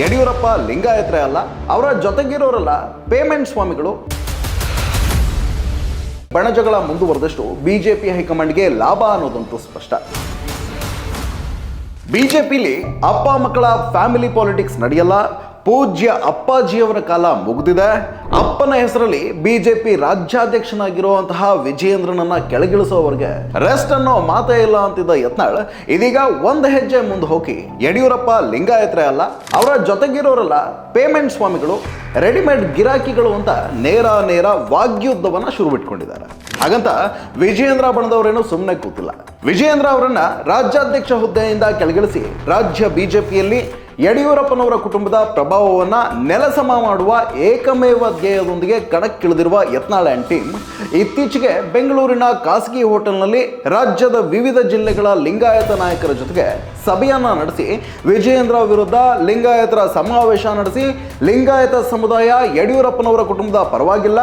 ಯಡಿಯೂರಪ್ಪ ಲಿಂಗಾಯತ್ರೆ ಅಲ್ಲ, ಅವರ ಜೊತೆಗಿರೋರಲ್ಲ ಪೇಮೆಂಟ್ ಸ್ವಾಮಿಗಳು. ಬಣಜಗಳ ಮುಂದುವರೆದಷ್ಟು ಬಿಜೆಪಿ ಹೈಕಮಾಂಡ್ಗೆ ಲಾಭ ಅನ್ನೋದಂತೂ ಸ್ಪಷ್ಟ. ಬಿಜೆಪಿಲಿ ಅಪ್ಪ ಮಕ್ಕಳ ಫ್ಯಾಮಿಲಿ ಪಾಲಿಟಿಕ್ಸ್ ನಡೆಯಲ್ಲ ಪೂಜ್ಯ ಅಪ್ಪಾಜಿಯವರ ಕಾಲ ಮುಗಿದಿದೆ. ಅಪ್ಪನ ಹೆಸರಲ್ಲಿ ಬಿಜೆಪಿ ರಾಜ್ಯಾಧ್ಯಕ್ಷನಾಗಿರುವಂತಹ ವಿಜಯೇಂದ್ರನನ್ನ ಕೆಳಗಿಳಿಸೋವರೆಗೆ ರೆಸ್ಟ್ ಅನ್ನೋ ಮಾತೇ ಇಲ್ಲ ಅಂತಿದ್ದ ಯತ್ನಾಳ್ ಇದೀಗ ಒಂದು ಹೆಜ್ಜೆ ಮುಂದೆ ಹೋಗಿ ಯಡಿಯೂರಪ್ಪ ಲಿಂಗಾಯತ್ರೆ ಅಲ್ಲ, ಅವರ ಜೊತೆಗಿರೋರೆಲ್ಲ ಪೇಮೆಂಟ್ ಸ್ವಾಮಿಗಳು ರೆಡಿಮೇಡ್ ಗಿರಾಕಿಗಳು ಅಂತ ನೇರ ನೇರ ವಾಗ್ಯುದ್ಧವನ್ನ ಶುರು ಬಿಟ್ಕೊಂಡಿದ್ದಾರೆ. ಹಾಗಂತ ವಿಜಯೇಂದ್ರ ಬಣದವರೇನು ಸುಮ್ಮನೆ ಕೂತಿಲ್ಲ. ವಿಜಯೇಂದ್ರ ಅವರನ್ನ ರಾಜ್ಯಾಧ್ಯಕ್ಷ ಹುದ್ದೆಯಿಂದ ಕೆಳಗಿಳಿಸಿ ರಾಜ್ಯ ಬಿಜೆಪಿಯಲ್ಲಿ ಯಡಿಯೂರಪ್ಪನವರ ಕುಟುಂಬದ ಪ್ರಭಾವವನ್ನ ನೆಲಸಮ ಮಾಡುವ ಏಕಮೇವ ಧ್ಯೇಯದೊಂದಿಗೆ ಕಣಕ್ಕಿಳಿದಿರುವ ಯತ್ನಾಳ್ ಆ್ಯಂಡ್ ಟೀಮ್ ಇತ್ತೀಚೆಗೆ ಬೆಂಗಳೂರಿನ ಖಾಸಗಿ ಹೋಟೆಲ್ನಲ್ಲಿ ರಾಜ್ಯದ ವಿವಿಧ ಜಿಲ್ಲೆಗಳ ಲಿಂಗಾಯತ ನಾಯಕರ ಜೊತೆಗೆ ಸಭೆಯನ್ನ ನಡೆಸಿ ವಿಜಯೇಂದ್ರ ವಿರುದ್ಧ ಲಿಂಗಾಯತರ ಸಮಾವೇಶ ನಡೆಸಿ ಲಿಂಗಾಯತ ಸಮುದಾಯ ಯಡಿಯೂರಪ್ಪನವರ ಕುಟುಂಬದ ಪರವಾಗಿಲ್ಲ,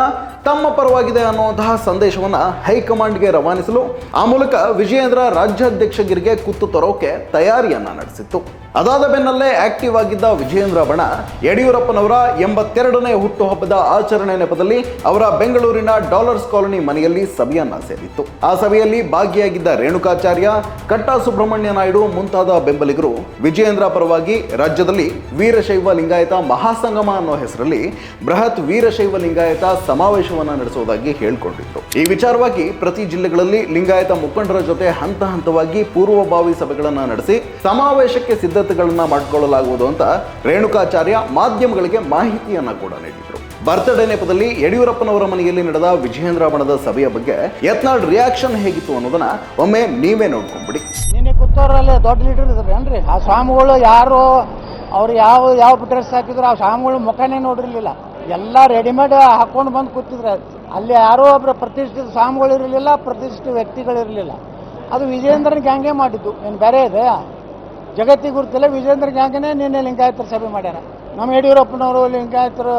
ತಮ್ಮ ಪರವಾಗಿದೆ ಅನ್ನುವಂತಹ ಸಂದೇಶವನ್ನ ಹೈಕಮಾಂಡ್ಗೆ ರವಾನಿಸಲು ಆ ಮೂಲಕ ವಿಜಯೇಂದ್ರ ರಾಜ್ಯಾಧ್ಯಕ್ಷಗಿರಿಗೆ ಕುತ್ತು ತರೋಕೆ ತಯಾರಿಯನ್ನು ನಡೆಸಿತ್ತು. ಅದಾದ ಬೆನ್ನಲ್ಲೇ ಆಕ್ಟಿವ್ ಆಗಿದ್ದ ವಿಜಯೇಂದ್ರ ಬಣ ಯಡಿಯೂರಪ್ಪನವರ ಎಂಬತ್ತೆರಡನೇ ಹುಟ್ಟುಹಬ್ಬದ ಆಚರಣೆ ನೆಪದಲ್ಲಿ ಅವರ ಬೆಂಗಳೂರಿನ ಡಾಲರ್ಸ್ ಕಾಲೋನಿ ಮನೆಯಲ್ಲಿ ಸಭೆಯನ್ನ ಸೇರಿತ್ತು. ಆ ಸಭೆಯಲ್ಲಿ ಭಾಗಿಯಾಗಿದ್ದ ರೇಣುಕಾಚಾರ್ಯ, ಕಟ್ಟಾ ಸುಬ್ರಹ್ಮಣ್ಯ ನಾಯ್ಡು ಮುಂತಾದ ಬೆಂಬಲಿಗರು ವಿಜಯೇಂದ್ರ ಪರವಾಗಿ ರಾಜ್ಯದಲ್ಲಿ ವೀರಶೈವ ಲಿಂಗಾಯತ ಮಹಾಸಂಗಮ ಅನ್ನೋ ಹೆಸರಲ್ಲಿ ಬೃಹತ್ ವೀರಶೈವ ಲಿಂಗಾಯತ ಸಮಾವೇಶವನ್ನ ನಡೆಸುವುದಾಗಿ ಹೇಳಿಕೊಂಡಿತ್ತು ಈ ವಿಚಾರವಾಗಿ ಪ್ರತಿ ಜಿಲ್ಲೆಗಳಲ್ಲಿ ಲಿಂಗಾಯತ ಮುಖಂಡರ ಜೊತೆ ಹಂತ ಹಂತವಾಗಿ ಪೂರ್ವಭಾವಿ ಸಭೆಗಳನ್ನ ನಡೆಸಿ ಸಮಾವೇಶಕ್ಕೆ ಸಿದ್ಧತೆಗಳನ್ನ ಮಾಡಿಕೊಳ್ಳಲಾಗುವುದು ಅಂತ ರೇಣುಕಾಚಾರ್ಯ ಮಾಧ್ಯಮಗಳಿಗೆ ಮಾಹಿತಿಯನ್ನ ಕೂಡ ನೀಡಿದ್ರು. ಬರ್ತ್ಡೇ ನೆಪದಲ್ಲಿ ಯಡಿಯೂರಪ್ಪನವರ ಮನೆಯಲ್ಲಿ ನಡೆದ ವಿಜಯೇಂದ್ರ ಬಣದ ಸಭೆಯ ಬಗ್ಗೆ ಯತ್ನಾಳ್ ರಿಯಾಕ್ಷನ್ ಹೇಗಿತ್ತು ಅನ್ನೋದನ್ನ ಒಮ್ಮೆ ನೀವೇ ನೋಡ್ಕೊಂಡ್ಬಿಡಿ ನಿನ್ನೆ ಕುತ್ತೂರಲ್ಲೇ ದೊಡ್ಡ ಲೀಡರ್ ಇದ್ರೇನ್ರಿ ಆ ಸ್ವಾಮಿಗಳು ಯಾರು, ಅವ್ರು ಯಾವ ಯಾವ ಡ್ರೆಸ್ ಹಾಕಿದ್ರು ಆ ಸ್ವಾಮಿಗಳು ಮುಖನೇ ನೋಡಿರಲಿಲ್ಲ. ಎಲ್ಲ ರೆಡಿಮೇಡ್ ಹಾಕೊಂಡು ಬಂದು ಕೂತಿದ್ರು. ಅಲ್ಲಿ ಯಾರೋ ಒಬ್ಬರು ಪ್ರತಿಷ್ಠಿತ ಸ್ವಾಮಿಗಳು ಇರಲಿಲ್ಲ, ಪ್ರತಿಷ್ಠಿತ ವ್ಯಕ್ತಿಗಳಿರಲಿಲ್ಲ ಅದು ವಿಜಯೇಂದ್ರನ ಗ್ಯಾಂಗೇ ಮಾಡಿದ್ದು. ಏನು ಬೇರೆ ಇದೆ. ಜಗತ್ತಿಗೆ ಗುರುತಿಲ್ಲ ವಿಜೇಂದ್ರ ಗ್ಯಾಂಗನೇ ನಿನ್ನೆ ಲಿಂಗಾಯತರ ಸಭೆ ಮಾಡ್ಯಾರ. ನಮ್ಮ ಯಡಿಯೂರಪ್ಪನವರು ಲಿಂಗಾಯತರು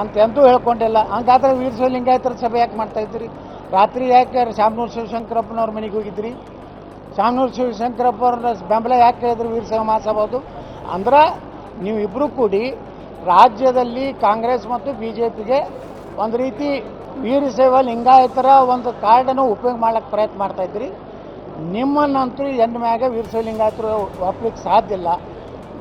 ಅಂತ ಎಂತೂ ಹೇಳ್ಕೊಂಡಿಲ್ಲ. ಹಂಗಾದ್ರೆ ವೀರಶೈವ ಲಿಂಗಾಯತರ ಸಭೆ ಯಾಕೆ ಮಾಡ್ತಾ ಇದ್ರಿ ರಾತ್ರಿ ಯಾಕೆ ಶಾಮನೂರು ಶಿವಶಂಕರಪ್ಪನವ್ರ ಮನೆಗೆ ಹೋಗಿದ್ರಿ ಶಾಮನೂರು ಶಿವಶಂಕರಪ್ಪ ಬೆಂಬಲ ಯಾಕೆ ಹೇಳಿದ್ರು ವೀರಶೈವ ಮಹಾಸಭಾದು ಅಂದ್ರೆ ನೀವು ಇಬ್ಬರು ಕೂಡಿ ರಾಜ್ಯದಲ್ಲಿ ಕಾಂಗ್ರೆಸ್ ಮತ್ತು ಬಿ ಜೆ ಪಿಗೆ ಒಂದು ರೀತಿ ವೀರಶೈವ ಲಿಂಗಾಯತರ ಒಂದು ಕಾರ್ಡನ್ನು ಉಪಯೋಗ ಮಾಡೋಕ್ಕೆ ಪ್ರಯತ್ನ ಮಾಡ್ತಾ ಇದ್ರಿ ನಿಮ್ಮನ್ನಂತೂ ಎಂದ ಮ್ಯಾಗ ವೀರಶೈವ ಲಿಂಗಾಯತರು ಒಪ್ಲಿಕ್ಕೆ ಸಾಧ್ಯ ಇಲ್ಲ.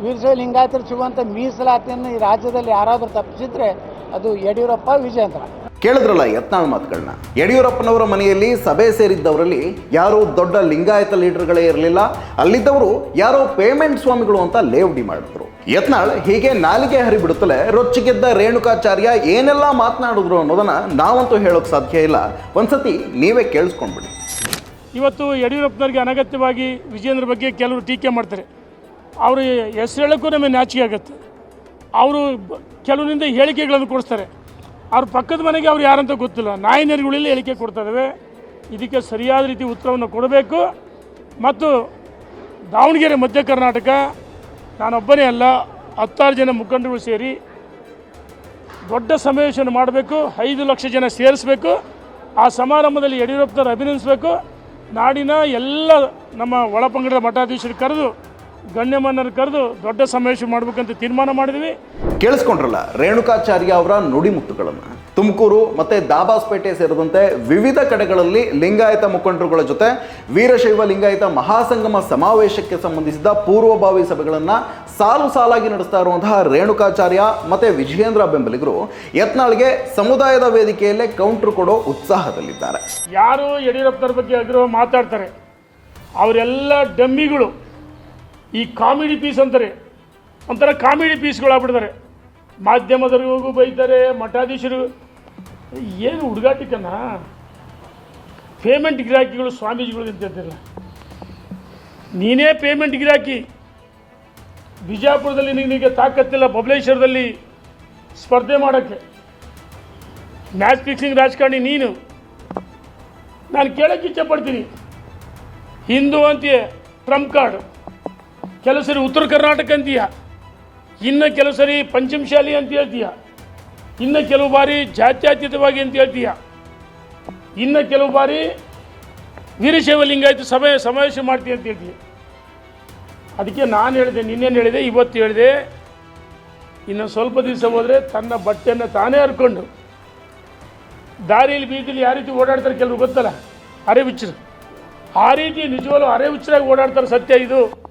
ವೀರಶೈವ ಲಿಂಗಾಯತರು ಸಿಗುವಂಥ ಮೀಸಲಾತಿಯನ್ನು ಈ ರಾಜ್ಯದಲ್ಲಿ ಯಾರಾದರೂ ತಪ್ಪಿಸಿದ್ರೆ ಅದು ಯಡಿಯೂರಪ್ಪ ವಿಜೇಂದ್ರ ಕೇಳಿದ್ರಲ್ಲ ಯತ್ನಾಳ್ ಮಾತುಗಳನ್ನ ಯಡಿಯೂರಪ್ಪನವರ ಮನೆಯಲ್ಲಿ ಸಭೆ ಸೇರಿದ್ದವರಲ್ಲಿ ಯಾರೋ ದೊಡ್ಡ ಲಿಂಗಾಯತ ಲೀಡರ್ಗಳೇ ಇರಲಿಲ್ಲ. ಅಲ್ಲಿದ್ದವರು ಯಾರೋ ಪೇಮೆಂಟ್ ಸ್ವಾಮಿಗಳು ಅಂತ ಲೇವಡಿ ಮಾಡಿದ್ರು. ಯತ್ನಾಳ್ ಹೀಗೆ ನಾಲಿಗೆ ಹರಿಬಿಡುತ್ತಲೇ ರೊಚ್ಚಿಗೆದ್ದ ರೇಣುಕಾಚಾರ್ಯ ಏನೆಲ್ಲ ಮಾತನಾಡಿದ್ರು ಅನ್ನೋದನ್ನ ನಾವಂತೂ ಹೇಳೋಕೆ ಸಾಧ್ಯ ಇಲ್ಲ. ಒಂದ್ಸತಿ ನೀವೇ ಕೇಳಿಸ್ಕೊಂಡ್ಬಿಡಿ. ಇವತ್ತು ಯಡಿಯೂರಪ್ಪನವ್ರಿಗೆ ಅನಗತ್ಯವಾಗಿ ವಿಜೇಂದ್ರ ಬಗ್ಗೆ ಕೆಲವರು ಟೀಕೆ ಮಾಡ್ತಾರೆ. ಅವರು ಹೆಸರು ಹೇಳೋಕ್ಕೂ ನಮಗೆ ನಾಚಿಕೆ ಆಗುತ್ತೆ. ಅವರು ಕೆಲವರಿಂದ ಹೇಳಿಕೆಗಳನ್ನು ಕೊಡಿಸ್ತಾರೆ. ಅವ್ರ ಪಕ್ಕದ ಮನೆಗೆ ಅವ್ರು ಯಾರಂತ ಗೊತ್ತಿಲ್ಲ. ನಾಯಿ ನರಿಗಳಲ್ಲಿ ಹೇಳಿಕೆ ಕೊಡ್ತಾ ಇದಕ್ಕೆ ಸರಿಯಾದ ರೀತಿ ಉತ್ತರವನ್ನು ಕೊಡಬೇಕು. ಮತ್ತು ದಾವಣಗೆರೆ ಮಧ್ಯ ಕರ್ನಾಟಕ, ನಾನೊಬ್ಬನೇ ಅಲ್ಲ, ಹತ್ತಾರು ಜನ ಮುಖಂಡರು ಸೇರಿ ದೊಡ್ಡ ಸಮಾವೇಶವನ್ನು ಮಾಡಬೇಕು. ಐದು ಲಕ್ಷ ಜನ ಸೇರಿಸಬೇಕು. ಆ ಸಮಾರಂಭದಲ್ಲಿ ಯಡಿಯೂರಪ್ಪನವ್ರು ಅಭಿನಂದಿಸಬೇಕು. ನಾಡಿನ ಎಲ್ಲ ನಮ್ಮ ಒಳಪಂಗಡದ ಮಠಾಧೀಶರು ಕರೆದು ಗಣ್ಯಮಾನ್ಯರು ಕರೆದು, ದೊಡ್ಡ ಸಮಾವೇಶ ಮಾಡಬೇಕಂತ ತೀರ್ಮಾನ ಮಾಡಿದ್ವಿ. ಕೇಳಿಸ್ಕೊಂಡ್ರಲ್ಲ, ರೇಣುಕಾಚಾರ್ಯ ಅವರ ನುಡಿಮುತ್ತುಗಳನ್ನು ತುಮಕೂರು ಮತ್ತೆ ದಾಬಾಸ್ಪೇಟೆ ಸೇರಿದಂತೆ ವಿವಿಧ ಕಡೆಗಳಲ್ಲಿ ಲಿಂಗಾಯತ ಮುಖಂಡರುಗಳ ಜೊತೆ ವೀರಶೈವ ಲಿಂಗಾಯತ ಮಹಾಸಂಗಮ ಸಮಾವೇಶಕ್ಕೆ ಸಂಬಂಧಿಸಿದ ಪೂರ್ವಭಾವಿ ಸಭೆಗಳನ್ನು ಸಾಲು ಸಾಲಾಗಿ ನಡೆಸ್ತಾ ಇರುವಂತಹ ರೇಣುಕಾಚಾರ್ಯ ಮತ್ತೆ ವಿಜಯೇಂದ್ರ ಬೆಂಬಲಿಗರು ಯತ್ನಾಳ್ಗೆ ಸಮುದಾಯದ ವೇದಿಕೆಯಲ್ಲೇ ಕೌಂಟರ್ ಕೊಡೋ ಉತ್ಸಾಹದಲ್ಲಿದ್ದಾರೆ. ಯಾರು ಯಡಿಯೂರಪ್ಪನವ್ರ ಬಗ್ಗೆ ಆಗಿರೋ ಮಾತಾಡ್ತಾರೆ, ಅವರೆಲ್ಲ ಡಮ್ಮಿಗಳು, ಈ ಕಾಮಿಡಿ ಪೀಸ್ ಅಂತಾರೆ, ಒಂಥರ ಕಾಮಿಡಿ ಪೀಸ್ಗಳಾಗ್ಬಿಡ್ತಾರೆ. ಮಾಧ್ಯಮದವರಿಗೂ ಬೈತಾರೆ, ಮಠಾಧೀಶರು ಏನು ಹುಡುಗಾಟಿಕನ? ಪೇಮೆಂಟ್ ಗಿರಾಕಿಗಳು ಸ್ವಾಮೀಜಿಗಳು ಅಂತ ಹೇಳ್ತಿರಲ್ಲ ನೀನೇ ಪೇಮೆಂಟ್ ಗಿರಾಕಿ. ಬಿಜಾಪುರದಲ್ಲಿ ನಿನಗೆ ತಾಕತ್ತಿಲ್ಲ ಬಬಲೇಶ್ವರದಲ್ಲಿ ಸ್ಪರ್ಧೆ ಮಾಡೋಕ್ಕೆ. ಮ್ಯಾಚ್ ಫಿಕ್ಸಿಂಗ್ ರಾಜಕಾರಣಿ ನೀನು. ನಾನು ಕೇಳೋಕ್ಕೆ ಇಚ್ಛೆ ಪಡ್ತೀನಿ ಹಿಂದೂ ಅಂತೀಯ ಟ್ರಂಪ್ ಕಾರ್ಡ್ ಕೆಲವು ಸರಿ ಉತ್ತರ ಕರ್ನಾಟಕ ಅಂತೀಯ. ಇನ್ನು ಕೆಲವು ಸರಿ ಪಂಚಮಶಾಲಿ ಅಂತ ಹೇಳ್ತೀಯ. ಇನ್ನು ಕೆಲವು ಬಾರಿ ಜಾತ್ಯತೀತವಾಗಿ ಅಂತ ಹೇಳ್ತೀಯ. ಇನ್ನು ಕೆಲವು ಬಾರಿ ವೀರಶೈವ ಲಿಂಗಾಯತ ಸಭೆ ಸಮಾವೇಶ ಮಾಡ್ತೀಯ ಅಂತ ಹೇಳ್ತೀಯ. ಅದಕ್ಕೆ ನಾನು ಹೇಳಿದೆ, ನಿನ್ನೇನು ಹೇಳಿದೆ, ಇವತ್ತು ಹೇಳಿದೆ. ಇನ್ನು ಸ್ವಲ್ಪ ದಿವಸ ಹೋದರೆ ತನ್ನ ಬಟ್ಟೆಯನ್ನು ತಾನೇ ಹರ್ಕೊಂಡು. ದಾರಿಯಲ್ಲಿ ಬೀದಿಲಿ ಯಾವ ರೀತಿ ಓಡಾಡ್ತಾರೆ ಕೆಲವರು ಗೊತ್ತಲ್ಲ? ಅರೆ ಹುಚ್ಚರು ಆ ರೀತಿ ನಿಜವಾಗ್ಲೂ ಅರೆ ಹುಚ್ಚರಾಗಿ ಓಡಾಡ್ತಾರೆ ಸತ್ಯ ಇದು.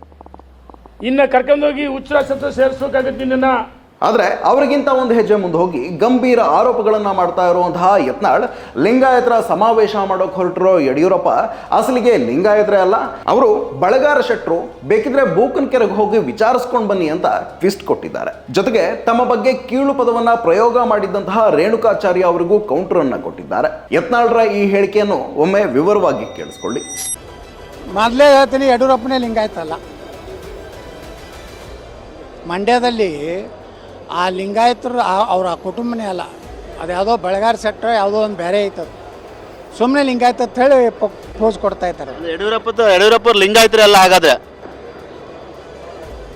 ಇನ್ನು ಕರ್ಕೊಂಡೋಗಿ ಹುಚ್ಚರ ಸತ್ತ ಸೇರಿಸ್ಬೇಕಾಗತ್ತೆ ನಿನ್ನನ್ನು. ಆದರೆ ಅವರಿಗಿಂತ ಒಂದು ಹೆಜ್ಜೆ ಮುಂದೆ ಹೋಗಿ ಗಂಭೀರ ಆರೋಪಗಳನ್ನು ಮಾಡ್ತಾ ಇರುವಂತಹ ಯತ್ನಾಳ್ ಲಿಂಗಾಯತರ ಸಮಾವೇಶ ಮಾಡೋಕೆ ಹೊರಟಿರೋ ಯಡಿಯೂರಪ್ಪ ಅಸಲಿಗೆ ಲಿಂಗಾಯತರೇ ಅಲ್ಲ, ಅವರು ಬಳಗಾರ ಶೆಟ್ರು ಬೇಕಿದ್ರೆ ಬೂಕನ್ ಕೆರೆಗೆ ಹೋಗಿ ವಿಚಾರಿಸ್ಕೊಂಡು ಬನ್ನಿ ಅಂತ ಟ್ವಿಸ್ಟ್ ಕೊಟ್ಟಿದ್ದಾರೆ. ಜೊತೆಗೆ ತಮ್ಮ ಬಗ್ಗೆ ಕೀಳು ಪದವನ್ನು ಪ್ರಯೋಗ ಮಾಡಿದ್ದಂತಹ ರೇಣುಕಾಚಾರ್ಯ ಅವರಿಗೂ ಕೌಂಟರ್ ಅನ್ನ ಕೊಟ್ಟಿದ್ದಾರೆ. ಯತ್ನಾಳ್ರ ಈ ಹೇಳಿಕೆಯನ್ನು ಒಮ್ಮೆ ವಿವರವಾಗಿ ಕೇಳಿಸ್ಕೊಳ್ಳಿ. ಮೊದಲೇ ಹೇಳ್ತೀನಿ, ಯಡಿಯೂರಪ್ಪನೇ ಲಿಂಗಾಯತಲ್ಲ ಮಂಡ್ಯದಲ್ಲಿ ಆ ಲಿಂಗಾಯತರು ಆ- ಅವ್ರ ಕುಟುಂಬನೇ ಅಲ್ಲ. ಅದು ಯಾವುದೋ ಬೆಳಗಾರ ಸೆಟ್ರ ಯಾವುದೋ ಒಂದು ಬೇರೆ ಐತದು ಸುಮ್ಮನೆ ಲಿಂಗಾಯತ ಅಂತ ಹೇಳಿ ಪೋಸ್ ಕೊಡ್ತಾ ಇದ್ದಾರೆ. ಯಡಿಯೂರಪ್ಪದ ಯಡಿಯೂರಪ್ಪ ಲಿಂಗಾಯತರು ಎಲ್ಲ ಆಗದೆ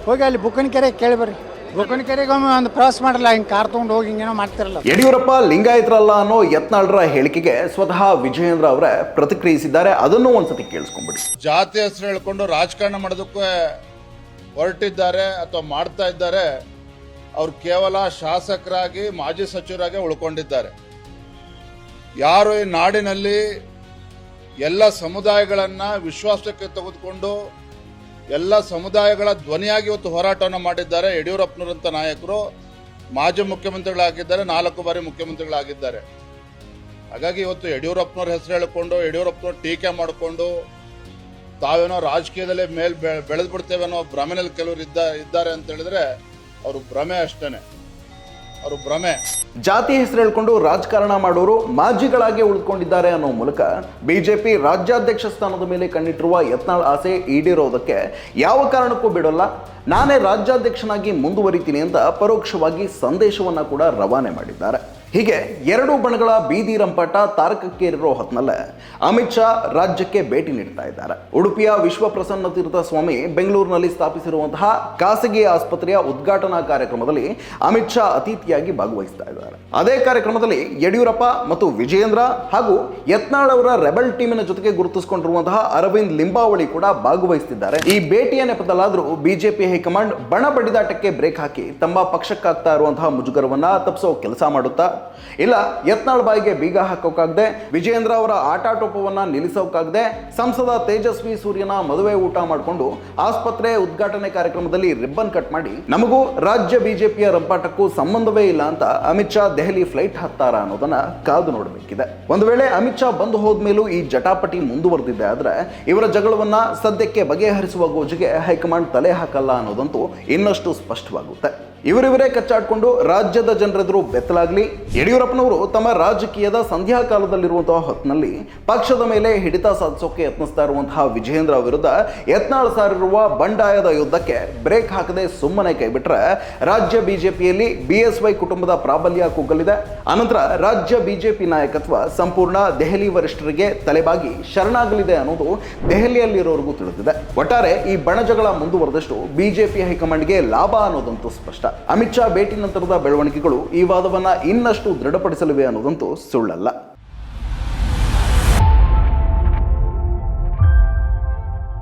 ಹೋಗಿ ಅಲ್ಲಿ ಬುಕ್ಕನಕೆರೆ ಕೇಳಿ ಬರ್ರಿ. ಬುಕ್ಕನಕೆರೆಗೆ ಒಮ್ಮೆ ಒಂದು ಪ್ರವಾಸ ಮಾಡಲ್ಲ ಹಿಂಗೆ ಕಾರ್ ತೊಗೊಂಡು ಹೋಗಿ ಹಿಂಗೇನೋ ಮಾಡ್ತಿರಲ್ಲ. ಯಡಿಯೂರಪ್ಪ ಲಿಂಗಾಯತರಲ್ಲ ಅನ್ನೋ ಯತ್ನಾಳ್ರ ಹೇಳಿಕೆಗೆ ಸ್ವತಃ ವಿಜಯೇಂದ್ರ ಅವರೇ ಪ್ರತಿಕ್ರಿಯಿಸಿದ್ದಾರೆ. ಅದನ್ನು ಒಂದ್ಸತಿ ಕೇಳಿಸ್ಕೊಂಡ್ಬಿಡಿ. ಜಾತಿ ಹೆಸರು ಹೇಳ್ಕೊಂಡು ರಾಜಕಾರಣ ಮಾಡೋದಕ್ಕೆ ಹೊರಟಿದ್ದಾರೆ ಅಥವಾ ಮಾಡ್ತಾ ಇದ್ದಾರೆ. ಅವ್ರು ಕೇವಲ ಶಾಸಕರಾಗಿ, ಮಾಜಿ ಸಚಿವರಾಗಿ ಉಳ್ಕೊಂಡಿದ್ದಾರೆ. ಯಾರು ಈ ನಾಡಿನಲ್ಲಿ ಎಲ್ಲ ಸಮುದಾಯಗಳನ್ನು ವಿಶ್ವಾಸಕ್ಕೆ ತೆಗೆದುಕೊಂಡು, ಎಲ್ಲ ಸಮುದಾಯಗಳ ಧ್ವನಿಯಾಗಿ ಇವತ್ತು ಹೋರಾಟವನ್ನು ಮಾಡಿದ್ದಾರೆ ಯಡಿಯೂರಪ್ಪನವರಂಥ ನಾಯಕರು. ಮಾಜಿ ಮುಖ್ಯಮಂತ್ರಿಗಳಾಗಿದ್ದಾರೆ, ನಾಲ್ಕು ಬಾರಿ ಮುಖ್ಯಮಂತ್ರಿಗಳಾಗಿದ್ದಾರೆ. ಹಾಗಾಗಿ ಇವತ್ತು ಯಡಿಯೂರಪ್ಪನವ್ರ ಹೆಸರು ಹೇಳಿಕೊಂಡು, ಯಡಿಯೂರಪ್ಪನವ್ರ ಟೀಕೆ ಮಾಡಿಕೊಂಡು, ತಾವೇನೋ ರಾಜಕೀಯದಲ್ಲಿ ಮೇಲ್ ಬೆಳೆದು ಬಿಡ್ತೇವೆ ಅನ್ನೋ ಭ್ರಮೆನಲ್ಲಿ ಕೆಲವರು ಇದ್ದ, ಇದ್ದಾರೆ ಅಂತ ಹೇಳಿದ್ರೆ ಅವರು ಭ್ರಮೆ ಅಷ್ಟೇನೆ. ಅವರು ಭ್ರಮೆ. ಜಾತಿ ಹೆಸರು ಹೇಳ್ಕೊಂಡು ರಾಜಕಾರಣ ಮಾಡೋರು ಮಾಜಿಗಳಾಗಿ ಉಳಿದುಕೊಂಡಿದ್ದಾರೆ ಅನ್ನೋ ಮೂಲಕ ಬಿಜೆಪಿ ರಾಜ್ಯಾಧ್ಯಕ್ಷ ಸ್ಥಾನದ ಮೇಲೆ ಕಣ್ಣಿಟ್ಟಿರುವ ಯತ್ನಾಳ್ ಆಸೆ ಈಡೇರೋದಕ್ಕೆ ಯಾವ ಕಾರಣಕ್ಕೂ ಬಿಡೋಲ್ಲ. ನಾನೇ ರಾಜ್ಯಾಧ್ಯಕ್ಷನಾಗಿ ಮುಂದುವರಿತೀನಿ ಅಂತ ಪರೋಕ್ಷವಾಗಿ ಸಂದೇಶವನ್ನು ಕೂಡ ರವಾನೆ ಮಾಡಿದ್ದಾರೆ. ಹೀಗೆ ಎರಡು ಬಣಗಳ ಬೀದಿ ರಂಪಾಟ ತಾರಕಕ್ಕೆ ಇರೋ ಹೊತ್ತಿನಲ್ಲೇ ಅಮಿತ್ ಶಾ ರಾಜ್ಯಕ್ಕೆ ಭೇಟಿ ನೀಡ್ತಾ ಇದ್ದಾರೆ. ಉಡುಪಿಯ ವಿಶ್ವ ಪ್ರಸನ್ನ ತೀರ್ಥ ಸ್ವಾಮಿ ಬೆಂಗಳೂರಿನಲ್ಲಿ ಸ್ಥಾಪಿಸಿರುವಂತಹ ಖಾಸಗಿ ಆಸ್ಪತ್ರೆಯ ಉದ್ಘಾಟನಾ ಕಾರ್ಯಕ್ರಮದಲ್ಲಿ ಅಮಿತ್ ಶಾ ಅತಿಥಿಯಾಗಿ ಭಾಗವಹಿಸ್ತಾ ಇದ್ದಾರೆ. ಅದೇ ಕಾರ್ಯಕ್ರಮದಲ್ಲಿ ಯಡಿಯೂರಪ್ಪ ಮತ್ತು ವಿಜಯೇಂದ್ರ ಹಾಗೂ ಯತ್ನಾಳ್ ಅವರ ರೆಬಲ್ ಟೀಮಿನ ಜೊತೆಗೆ ಗುರುತಿಸಿಕೊಂಡಿರುವಂತಹ ಅರವಿಂದ್ ಲಿಂಬಾವಳಿ ಕೂಡ ಭಾಗವಹಿಸುತ್ತಿದ್ದಾರೆ ಈ ಭೇಟಿಯ ನೆಪದಲ್ಲಾದರೂ ಬಿಜೆಪಿ ಹೈಕಮಾಂಡ್ ಬಣ ಬಡಿದಾಟಕ್ಕೆ ಬ್ರೇಕ್ ಹಾಕಿ ತಮ್ಮ ಪಕ್ಷಕ್ಕಾಗ್ತಾ ಇರುವಂತಹ ಮುಜುಗರವನ್ನ ತಪ್ಪಿಸೋ ಕೆಲಸ ಮಾಡುತ್ತಾ ಇಲ್ಲ, ಯತ್ನಾಳ್ ಬಾಯಿಗೆ ಬೀಗ ಹಾಕೋಕಾಗದೆ, ವಿಜಯೇಂದ್ರ ಅವರ ಆಟಾಟೋಪವನ್ನ ನಿಲ್ಲಿಸೋಕಾಗದೆ, ಸಂಸದ ತೇಜಸ್ವಿ ಸೂರ್ಯನ ಮದುವೆ ಊಟ ಮಾಡಿಕೊಂಡು ಆಸ್ಪತ್ರೆ ಉದ್ಘಾಟನೆ ಕಾರ್ಯಕ್ರಮದಲ್ಲಿ ರಿಬ್ಬನ್ ಕಟ್ ಮಾಡಿ, ನಮಗೂ ರಾಜ್ಯ ಬಿಜೆಪಿಯ ರಂಪಾಟಕ್ಕೂ ಸಂಬಂಧವೇ ಇಲ್ಲ ಅಂತ ಅಮಿತ್ ಶಾ ದೆಹಲಿ ಫ್ಲೈಟ್ ಹತ್ತಾರ ಅನ್ನೋದನ್ನ ಕಾದು ನೋಡಬೇಕಿದೆ. ಒಂದು ವೇಳೆ ಅಮಿತ್ ಶಾ ಬಂದು ಹೋದ್ಮೇಲೂ ಈ ಜಟಾಪಟಿ ಮುಂದುವರೆದಿದೆ ಆದ್ರೆ, ಇವರ ಜಗಳವನ್ನ ಸದ್ಯಕ್ಕೆ ಬಗೆಹರಿಸುವ ಗೋಜಿಗೆ ಹೈಕಮಾಂಡ್ ತಲೆ ಹಾಕಲ್ಲ ಅನ್ನೋದಂತೂ ಇನ್ನಷ್ಟು ಸ್ಪಷ್ಟವಾಗುತ್ತೆ. ಇವರಿವರೇ ಕಚ್ಚಾಡ್ಕೊಂಡು ರಾಜ್ಯದ ಜನರೆದುರು ಬೆತ್ತಲಾಗ್ಲಿ ಯಡಿಯೂರಪ್ಪನವರು ತಮ್ಮ ರಾಜಕೀಯದ ಸಂಧ್ಯಾ ಕಾಲದಲ್ಲಿರುವಂತಹ ಹೊತ್ತಿನಲ್ಲಿ ಪಕ್ಷದ ಮೇಲೆ ಹಿಡಿತ ಸಾಧಿಸೋಕೆ ಯತ್ನಿಸ್ತಾ ಇರುವಂತಹ ವಿಜಯೇಂದ್ರ ವಿರುದ್ಧ ಯತ್ನಾಳ್ ಸಾರಿರುವ ಬಂಡಾಯದ ಯುದ್ಧಕ್ಕೆ ಬ್ರೇಕ್ ಹಾಕದೆ ಸುಮ್ಮನೆ ಕೈಬಿಟ್ರೆ ರಾಜ್ಯ ಬಿಜೆಪಿಯಲ್ಲಿ ಬಿಎಸ್ವೈ ಕುಟುಂಬದ ಪ್ರಾಬಲ್ಯ ಕುಗ್ಗಲಿದೆ ಅನಂತರ ರಾಜ್ಯ ಬಿಜೆಪಿ ನಾಯಕತ್ವ ಸಂಪೂರ್ಣ ದೆಹಲಿ ವರಿಷ್ಠರಿಗೆ ತಲೆಬಾಗಿ ಶರಣಾಗಲಿದೆ ಅನ್ನೋದು ದೆಹಲಿಯಲ್ಲಿರೋರಿಗೂ ತಿಳಿದಿದೆ. ಒಟ್ಟಾರೆ ಈ ಬಣಜಗಳ ಮುಂದುವರೆದಷ್ಟು ಬಿಜೆಪಿ ಹೈಕಮಾಂಡ್ಗೆ ಲಾಭ ಅನ್ನೋದಂತೂ ಸ್ಪಷ್ಟ. ಅಮಿತ್ ಶಾ ಭೇಟಿ ನಂತರದ ಬೆಳವಣಿಗೆಗಳು ಈ ವಾದವನ್ನ ಇನ್ನಷ್ಟು ದೃಢಪಡಿಸಲಿವೆ ಅನ್ನೋದಂತೂ ಸುಳ್ಳಲ್ಲ.